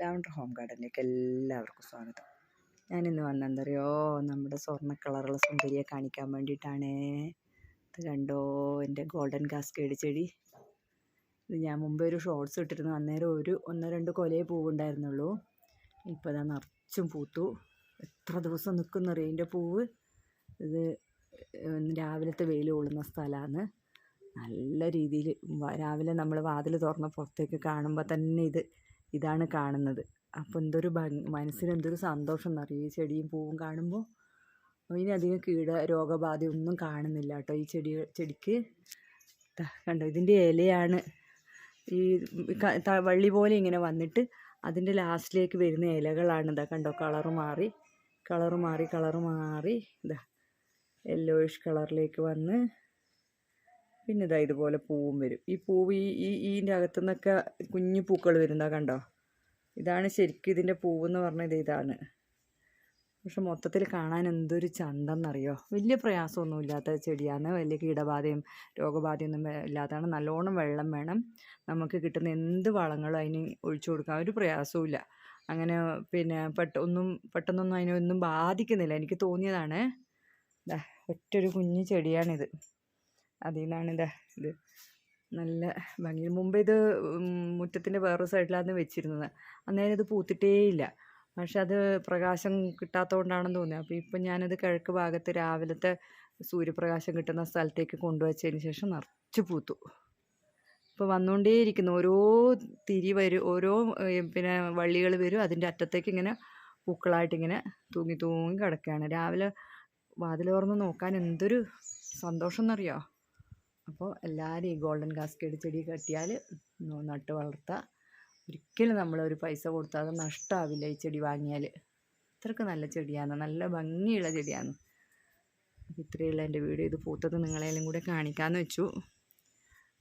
Lavender home ഗാർഡനിലേക്ക് എല്ലാവർക്കും സ്വാഗതം. ഞാനിന്ന് വന്നെന്തറിയോ നമ്മുടെ സ്വർണ കളറുള്ള സുന്ദരിയെ കാണിക്കാൻ വേണ്ടിയിട്ടാണ്. ഇത് കണ്ടോ? എന്റെ ഗോൾഡൻ കാസ്കേഡ് ചെടി. ഇത് ഞാൻ മുമ്പേ ഒരു ഷോർട്സ് ഇട്ടിരുന്നു. അന്നേരം ഒരു ഒന്നോ രണ്ട് കൊലയെ പൂവുണ്ടായിരുന്നുള്ളൂ. ഇപ്പോൾ ഇതാ നിറച്ചും പൂത്തു. എത്ര ദിവസം നിൽക്കുന്ന ഇതിന്റെ പൂവ്? ഇത് രാവിലത്തെ വെയിൽ കൊള്ളുന്ന സ്ഥലമാണ്. നല്ല രീതിയിൽ രാവിലെ നമ്മൾ വാതിൽ തുറന്ന് പുറത്തേക്ക് കാണുമ്പോൾ തന്നെ ഇത് ഇതാണ് കാണുന്നത്. അപ്പോൾ എന്തൊരു മനസ്സിന് എന്തൊരു സന്തോഷം. എന്നറിയും ഈ ചെടിയും പൂവും കാണുമ്പോൾ ഇതിനധികം കീട രോഗബാധയൊന്നും കാണുന്നില്ല കേട്ടോ ഈ ചെടി ചെടിക്ക്. കണ്ടോ ഇതിന്റെ ഇലയാണ്. ഈ വള്ളി പോലെ ഇങ്ങനെ വന്നിട്ട് അതിന്റെ ലാസ്റ്റിലേക്ക് വരുന്ന ഇലകളാണ്. ഇതാ കണ്ടോ കളറ് മാറി കളറ് മാറി കളറ് മാറി. ഇതാ യെല്ലോയിഷ് കളറിലേക്ക് വന്ന് പിന്നെ ഇതാ ഇതുപോലെ പൂവും വരും. ഈ പൂവ് ഈ ഈ ഈന്റെ അകത്തു നിന്നൊക്കെ കുഞ്ഞു പൂക്കൾ വരുന്നതാ കണ്ടോ? ഇതാണ് ശരിക്കും ഇതിന്റെ പൂവെന്ന് പറഞ്ഞത് ഇതാണ്. പക്ഷെ മൊത്തത്തിൽ കാണാൻ എന്തൊരു ചന്തെന്നറിയോ? വലിയ പ്രയാസമൊന്നും ഇല്ലാത്ത ചെടിയാണ്. വലിയ കീടബാധയും രോഗബാധയൊന്നും ഇല്ലാത്തതാണ്. നല്ലോണം വെള്ളം വേണം. നമുക്ക് കിട്ടുന്ന എന്ത് വളങ്ങളും അതിന് ഒഴിച്ചു കൊടുക്കാൻ ഒരു പ്രയാസവും അങ്ങനെ പിന്നെ പെട്ട ഒന്നും പെട്ടെന്നൊന്നും അതിനൊന്നും ബാധിക്കുന്നില്ല. എനിക്ക് തോന്നിയതാണ്. ഒറ്റൊരു കുഞ്ഞു ചെടിയാണിത്. അതിൽ നിന്നാണ് ഇതാ. നല്ല ഭംഗി. മുമ്പ് ഇത് മുറ്റത്തിന്റെ വേറൊരു സൈഡിലാണ് വെച്ചിരുന്നത്. അന്നേരം ഇത് പൂത്തിട്ടേയില്ല. പക്ഷെ അത് പ്രകാശം കിട്ടാത്തതുകൊണ്ടാണെന്ന് തോന്നി അപ്പോൾ ഇപ്പം ഞാനത് കിഴക്ക് ഭാഗത്ത് രാവിലത്തെ സൂര്യപ്രകാശം കിട്ടുന്ന സ്ഥലത്തേക്ക് കൊണ്ടുവച്ചതിന് ശേഷം നിറച്ച് പൂത്തു. ഇപ്പോൾ വന്നുകൊണ്ടേയിരിക്കുന്നു ഓരോ തിരി വരും ഓരോ പിന്നെ വള്ളികൾ വരും. അതിന്റെ അറ്റത്തേക്ക് ഇങ്ങനെ പൂക്കളായിട്ടിങ്ങനെ തൂങ്ങി തൂങ്ങി കിടക്കുകയാണ്. രാവിലെ വാതിൽ തുറന്ന് നോക്കാൻ എന്തൊരു സന്തോഷം എന്നറിയോ അപ്പോൾ എല്ലാവരും ഈ ഗോൾഡൻ കാസ്കേഡ് ചെടി കെട്ടിയാൽ നട്ട് വളർത്തുക ഒരിക്കലും നമ്മളൊരു പൈസ കൊടുത്താൽ നഷ്ടമാവില്ല ഈ ചെടി വാങ്ങിയാൽ. അത്രയ്ക്ക് നല്ല ചെടിയാണ്. നല്ല ഭംഗിയുള്ള ചെടിയാണ്. അപ്പോൾ ഇത്രയുള്ള എന്റെ വീഡിയോ. ഇത് പൂത്തത് നിങ്ങളെല്ലാം കൂടെ കാണിക്കാമെന്ന് വെച്ചു.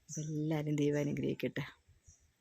അപ്പോൾ എല്ലാവരും ദൈവം അനുഗ്രഹിക്കട്ടെ.